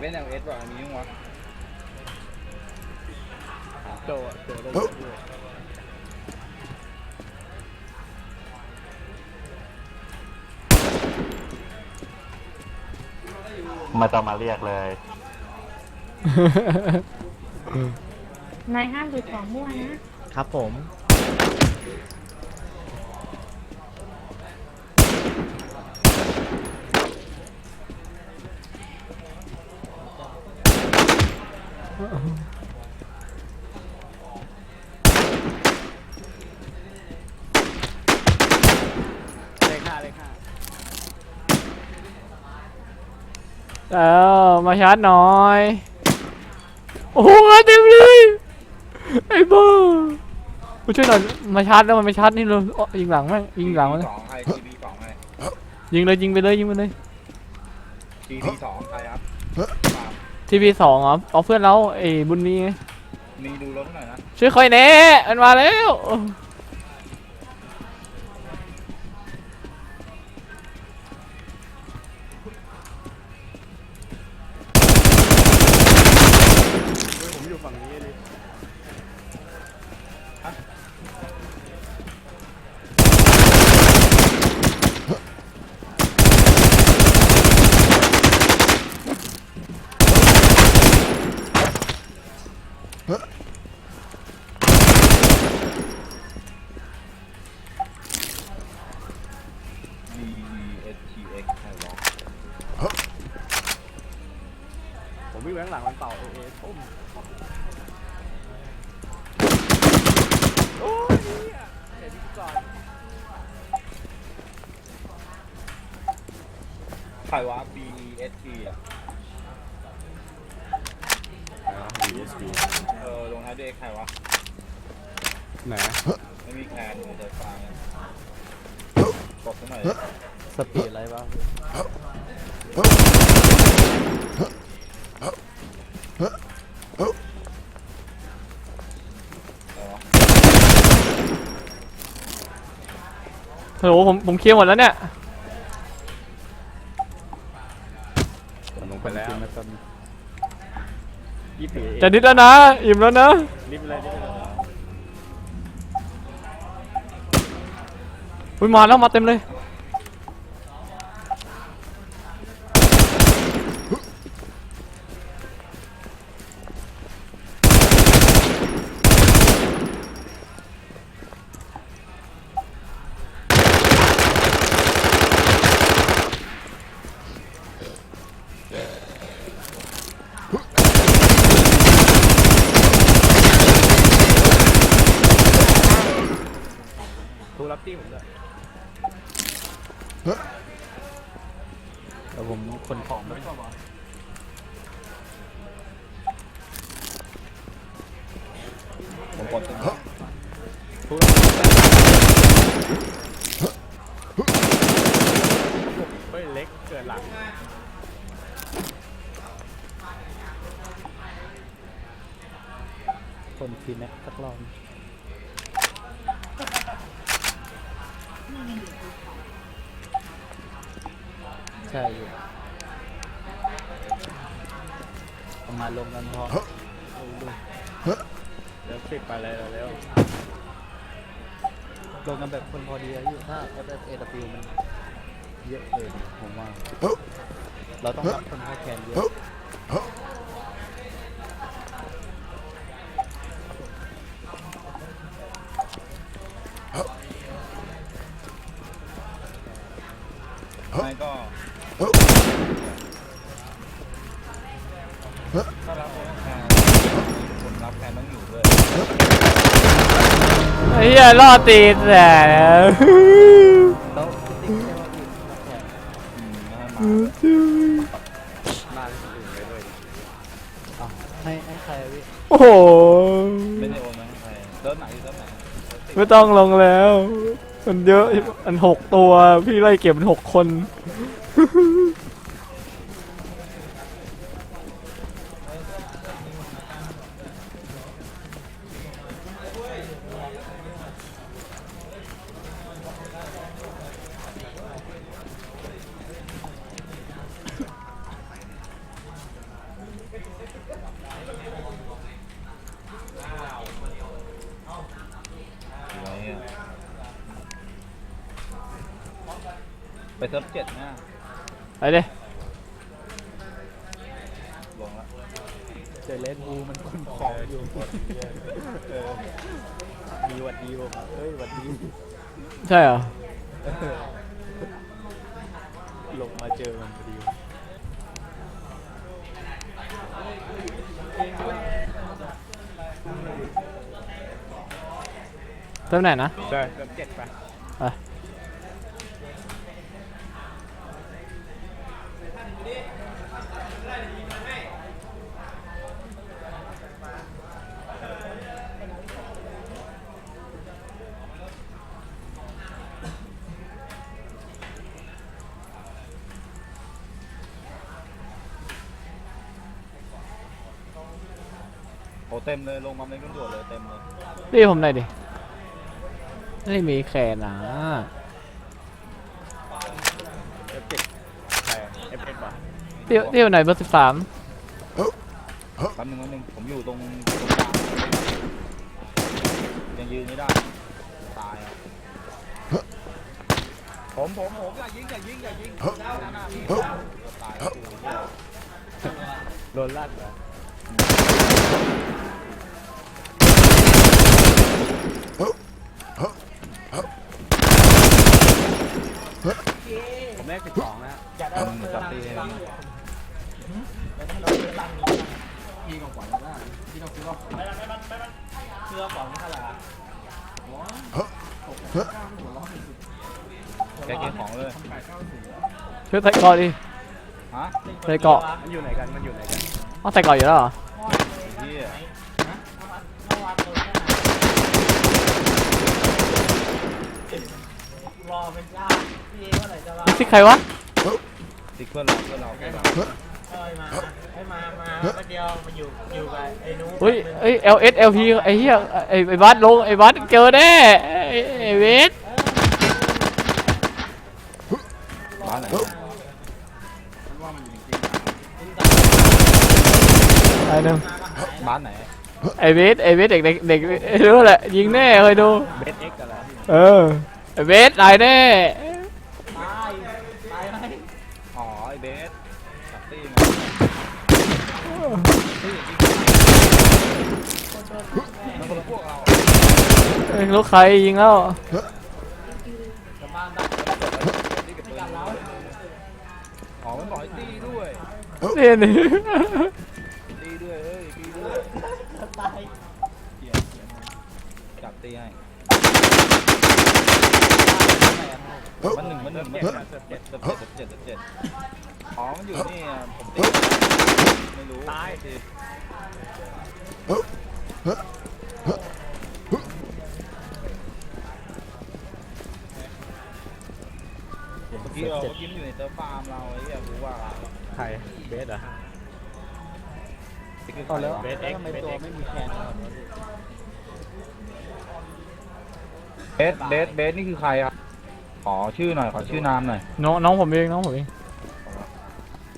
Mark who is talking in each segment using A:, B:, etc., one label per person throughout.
A: เล่นแอลเอสว่ะมีมั้งวะ
B: โจอะโจเล่นด้วย
C: ไม่ต้องมาเรียกเลย
D: นายห้ามดูดของมั่วนะครับ
B: ผม เลขห้าเลขห้า
E: เออมาชาร์จหน่อย โอ้โหมาเต็มเลยไอ้บ้ามาช่วยหน่อยมาชาร์จแล้วมันไม่ชาร์จนี่เลยอ๋อยิงหลังแม่งยิงหลังมัน
A: สองใครทีวีสองใคร
E: ยิงเลยยิงไปเลยยิงไปเลย
A: ทีวีสองใครครับปาล์ม
E: ทีวีสองเหรอเอาเพื่อนเราไอ้บุญมีไง
A: มีดูรถหน่อยนะ
E: ช่วยคอยแน่มันมาแล้ว
B: ข้างหลังมันเป่าเอเอต้มโอ้ยเหี้ยเห็นก่อน
A: ใครวะ B E S T อะ
B: DSP
A: เออลงท้ายด้วย X ใครวะ
B: ไหน
A: ไม่มีแคนในใจฟังกดขึ้นหน่อย
B: สปีดอะไรบ้าง
E: โหลผมผมเคลียร์หมดแล้วเนี่ย
B: ลงไปแล้วยี่สิบ
E: จะนิดแล้วนะอิ่มแล้วนะ
B: รีบเลยรีบเลย
E: อุ้ยมาแล้วมาเต็มเลย
B: แต่ผมคนของไม่ชอบ
A: ผมกด
B: เฮ้ยเล็กเกิดหลังคนทีแม็กสักรอบ ใช่อยู่เอามาลงกันพอดูดูเดี๋ยวคลิกไปเลยเร็วลงกันแบบคนพอดีอะอยู่ถ้า F F A W มันเยอะเกินผมว่า เราต้องรับคนเข้าแคนเยอะ
A: ไม่ก็ ถ้ารับแคนคนรับแคนต้องอยู่ด้วย
E: ไอ้เหี้ยล่อตีนแต่
B: แล้วติ๊กใช่ว่าพี่รับแคน
A: อืมไม่ให้มา
B: มาคนอื่นไปด้วยอ้าวให้ให้ใครอะพี่
E: โอ้โห
A: ไม่ได้โอนมาให้ใครเริ่มไหนเริ่เริ่มติด
E: ไม่ต้องลงแล้ว มันเยอะ อันหกตัว พี่ไล่เก็บมันหกคน
A: ไปเซิร์ฟเจ็ดหน้า
E: ไปดิ
A: ลงละ
B: เจอเลนบูมันคนของอยู่เออมีหวัดดีผมเฮ้ยหวัดดี
E: ใช่เหรอ
B: ลงมาเจอมันพอดี
E: เติมไหนนะ
B: ใช่เติมเจ็ดไป
A: เต็มเลยลงมาเล่นกันด่วนเลยเต็มเลย
E: รีบผมหน่อยดิไม่มีแขนนะ
B: เติมเจ็ดใช่เอฟเอฟป่ะ
E: เที่ยวเที่ยวไหนเบอร์สิบสาม
A: แป๊บนึงแป๊บนึงผมอยู่ตรงตรงกลางยังยืนไม่ได้ตายอะผมผมผมอย่ายิงอย่ายิงอย่ายิงหน้าหน้าพี่ตายแล้วกูเหี้ย
B: โดนลั่นเหรอผมแรกสิบสองนะ
A: อืมจับตีให้ดีแกเก็บของเลย
E: ช่วยใส่เกาะดิ
A: ฮะ
E: ใส่เกาะ
B: มันอยู่ไหนกัน มันอยู่ไหนกัน
E: อ๋อใส่เกาะอยู่แล้วเหรอ
A: ไอ้เหี้ย
E: ซิกใครวะ
A: ติ๊กเพื่อนเราเพื่อนเราเพื่อนเรา
F: เอ้ยมาให้มามาแป๊บเดียวมาอยู่อยู่กับไอ้นู้น
E: เฮ้ยเอ้ย L S L P ไอ้เหี้ยไอ้ไอ้บัสลงไอ้บัสเจอแน่ไอ้ไอ้เวส
A: บ้านไหน
E: ไอ้หนึ่ง
A: บ้านไหน
E: ไอ้เวสไอ้เวสเด็กเด็กเด็กรู้แหละยิงแน่เคยดู
B: เบสเอ็กซ์อะไร
E: เออไอ้ เวสตายแน่
F: ตายตายไหม
A: อ๋อไอเบสจับตีไงมันคนละพวกเรา
E: เอ้ยลูกใครยิงแล้ว
A: นี่กับปืนอ๋อมันบอกให้ตีด้วย
E: นี่นี่
A: ตีด้วยเอ้ยตีด้วย
F: ตาย
A: เหี้ยเหี้ยจับตีให้ มันหนึ่งมันหนึ่งมันหนึ่งเจ็ดเจ็ดเจ็ดเจ็ดเจ็ดเจ็ดอ๋อมันอยู่นี่อะผมตีไม่รู้ตายสิเมื่อกี้เราเมื่อกี้มันอยู่ในเติร์ฟาร์มเราไอ้เหี้ยรู้ว่า
B: ใครเบสเหรอ
A: นี่คือ
B: ตอนแล้วเบสเอ็กซ์เบสเอ็กซ์
F: ไม่มีแขนก่อนวะ
A: เบสเบสเบสนี่คือใครครับ ขอชื่อหน่อย ขอชื่อนามหน่อย
E: น้องน้องผมเองน้องผมเอง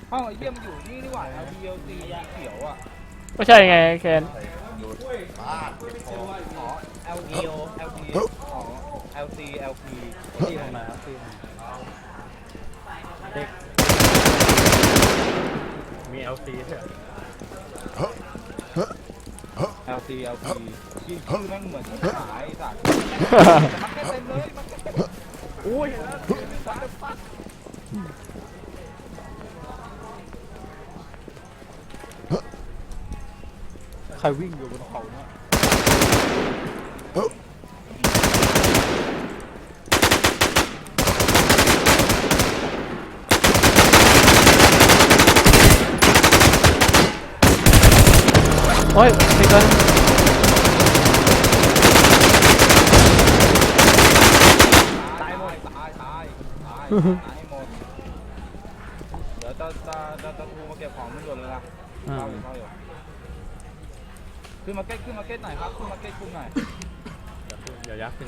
A: เอ้าไอ้เหี้ยมันอยู่นี่นี่หว่า LDLC เขียวอะ
E: ก็ใช่ไงแคน
A: อ๋อ LDO LD อ๋อ LC LP
B: ที่ลงมาครับที่เด็กมี LC ใช่ไหม
A: LC LP ชื่อชื่อแม่งเหมือนขายไอ้สัตว์มันแค่เต็มเลยมันแค่เต็ม
B: อุ้ยใครวิ่งอยู่บนเขาเนี่ย
E: โอ้ยติดกันา
A: ยหมดตายตาย ตายตายหมดเดี๋ยวจะจะจะจะทูมาเก็บของมันด่วนเลยนะ
E: อ่า
A: เข้าอยู่เข้าอยู่ขึ้นมาเก็ตขึ้นมาเก็ตหน่อยครับขึ้นมาเก็ตคุมหน่อย
B: เดี๋ยวยักษ์ขึ้น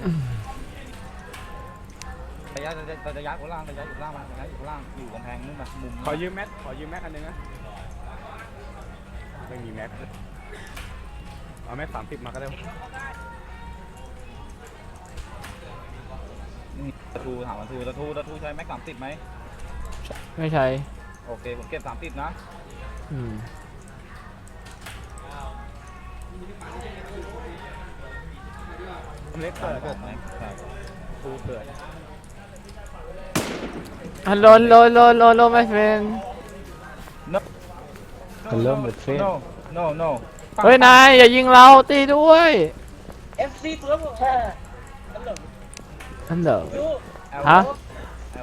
A: ระยะระยะระยะอยู่ล่างระยะอยู่ล่างมาระยะอยู่ล่างอยู่กำแพงนู่นมามุม
B: ขอยืมแม็กขอยืมแม็กอันหนึงนะไม่มีแม็กเอาแม็กสามสิบมาก็ได้
A: ตะทูถามตะทูตะทูตะทูใช้แม็กสามสิบไหม
E: ไม่ใช่
A: โอเคผมเก็บสามสิบนะ
E: อืม
A: เล็กเกิดแม็กใช่ทูเกิด
E: ฮัลโหลโลโลโลโลไม่เป็น
B: Hello, my friend.
A: no no no
E: เฮ้ย นาย อย่ายิงเราตีด้วย
F: FC ตัวผมแค่ตลก
E: อันเดอ
F: ดู
E: ฮะ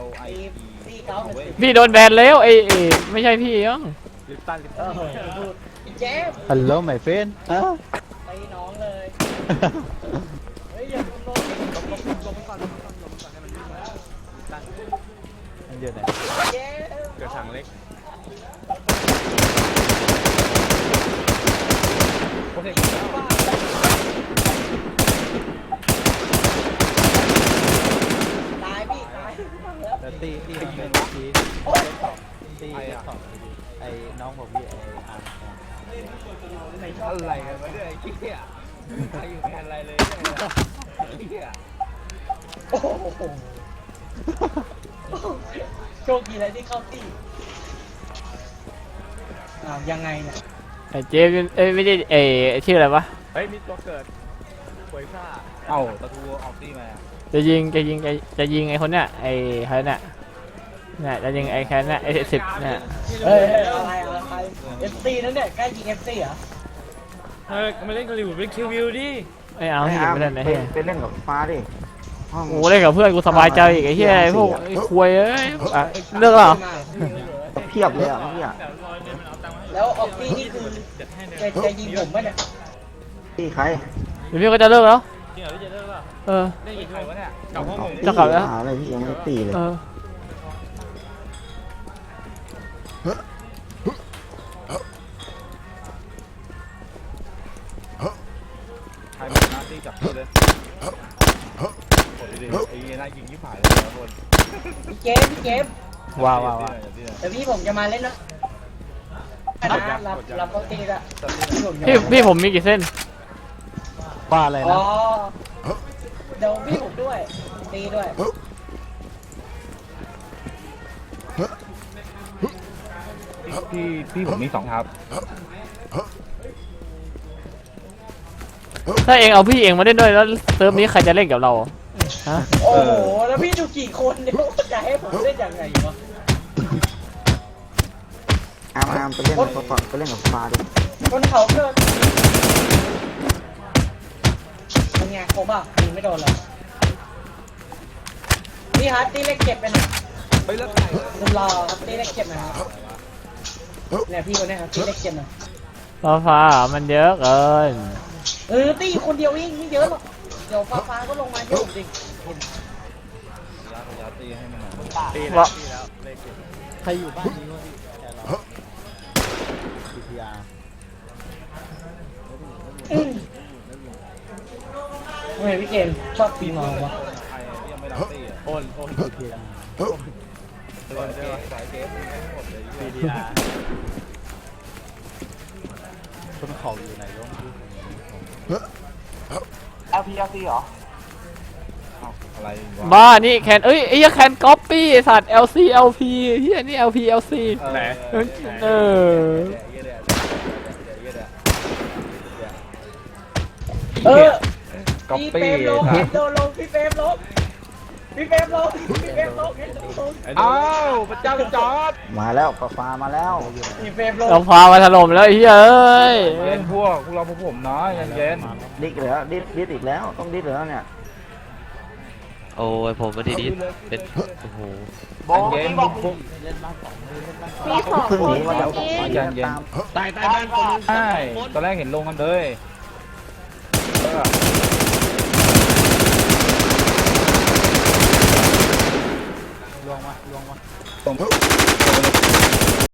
A: L I
F: ตี
A: E
F: ตีเก้าเหมือนกัน
E: พี่โดนแบนแล้วเอ้ยเอ้ยไม่ใช่พี่ยัง
A: ลิปตันลิป
F: เอ
A: ตัน
F: อพูดพี่เจมส์
B: Hello my friend อะ
F: ตีน้องเลยเฮ้ยอย่าลงลง
B: มันเยอะไหน
F: เจมส์
A: เกิดถังเล็ก โช
F: คดีเลยที่เข้าตีอ้าวยังไงเนี่ย
E: ไอ้เจมส์เอ้ยไม่ใช่เอ้ยชื่ออะไรวะ
A: เฮ้ยมีตัวเกิดป่วยซ่าเอ้าตะทูออกตีมา
E: จะยิงจะยิงจะจะยิงไอ้คนเนี้ยไอ้ใครเนี่ยเนี่ยจะยิงไอ้แคนเนี่ยไอ้สิบเนี่ย
F: เฮ้ยอะไรอะไร FC นั่นเนี่ยใกล้ยิง FC เหรอ
A: เฮ้ยมาเล่นกอลิวเป็นคิววิวดิ
E: ไม่เอาที่ไม่เล่นนะเฮีย
C: ไปเล่นกับฟ้าดิ ห้อง
E: โอ้เล่นกับเพื่อนกูสบายใจอีกไอ้เฮียไอ้พวกไอ้ควยเอ้ยอะเลิกแล้วเหรอ
C: เพียบเลยอะเมื่อกี้อะ
F: แล้วออกตีนี่คือจะจะยิงผมไหมเนี่ย
C: พี่ใคร
E: เดี๋ยวพี่ก็จะเลิกแล้ว
A: จริงเหรอพี่จะเลิกแล้ว
E: เออ
A: เล่นกี่ใครวะเนี่ยกลับห้องเลย
E: จะกลับแล้ว
C: หาอะไรพี่ยังไม่ได้ตีเลย
E: เออ
A: ใครมาหน้าตีจับตัวเลยก ดิไอ้เหี้ยน่ายิงยิบหายเลยทุกคน
F: พี่เจมส์พี่เจมส์
E: ว้าวว้าวว้าว
F: เดี๋ยวพี่ผมจะมาเล่นนะนะรับรับเขาตีละพี่ะ
E: พี่พี่ผมมีกี่เส้น
B: ว่าอะไร
F: อ๋
B: นะ
F: อเดี๋ยวพี่ผมด้วยตีด้วย
A: พี่พี่ผมมีสองครับ
E: ถ้าเองเอาพี่เองมาเล่นด้วยแล้วเซิร์ฟนี้ใครจะเล่นกับเรา ฮะ
F: โอ้โห แล้วพี่ดูกี่คนเดี๋ยวจะให้ผมเล่นยังไงวะ
C: อามอามไปเล่นกับฟ้าไปเล่นกับฟ้าดิ
F: คนเขาเกินเป็นไงผมอะยิงไม่โดนเลยพี่ฮาร์ดตีเล็กเก็บไปหน่อย
A: ไปเลิกไหน
F: คุณรอครับตีเล็กเก็บหนะครับเนี่ยพี่คนเนี้ยครับตีเล็กเก็บหน่อย
E: ฟ้าฟ้ามันเยอะเกิน
F: เออตีคนเดียวเองไม่เยอะหรอกเดี๋ยวฟ้าฟ้าก็ลงมาเยอะจริง
A: ยาพยาตีให้มันหน่อย
E: ว่า
B: ใครอยู่บ้านนี้วะพี่แครอท BTR
F: อืมทำไมพี่เกมชอบตีมอวะ
A: ใครยังไม่รับตีอะ
B: โอนโอน BTR
A: เดินเดินสายเกมให้หมดเลย
B: BTR คนเขาอยู่ไหนวะพี่
C: LPLC เหรอ
A: อะไรวะ
E: บ้านี่แคนเอ้ยไอ้เหี้ยแคนก๊อปปี้ไอ้สัตว์ LC LP เฮียนี่ LP LC
A: ไหน
E: เออ
F: เออ
A: ก๊อป
F: พี่
A: ปี้
F: เฟรมลงเห็นโดนลงพี่เฟรมลง พี่เฟรมลงพี่เฟรมลงเห็นโดนลง
A: อ้าวพระเจ้าจอด
C: มาแล้วฟ้าฟ้ามาแล้ว
F: พี่เฟรมลง
E: เราพามาถล่มแล้วไอ้เหี้ยเอ้ย
A: เย็นพวกพวกเราพวกผมนะเย็นเย็น
C: ดิกแล้วดิดดิดอีกแล้วต้องดิดแล้วเนี่ย
G: โอ้ยผมไม่ได้ดิสเป็นโอ้โห
A: เย็นพวกพวก
B: เล่นบ้านสองเล่นบ้านสอง
D: มีสอง
C: เพิ่ง
D: ค
C: ห
D: น
C: นีมาแล้ว
D: จริง
A: เย็นเย็น
B: ตายตายบ้านคนนึง
A: ใช่ตอนแรกเห็นลงกันเลยเออ
B: ลวงมาลวงมา
A: ตรง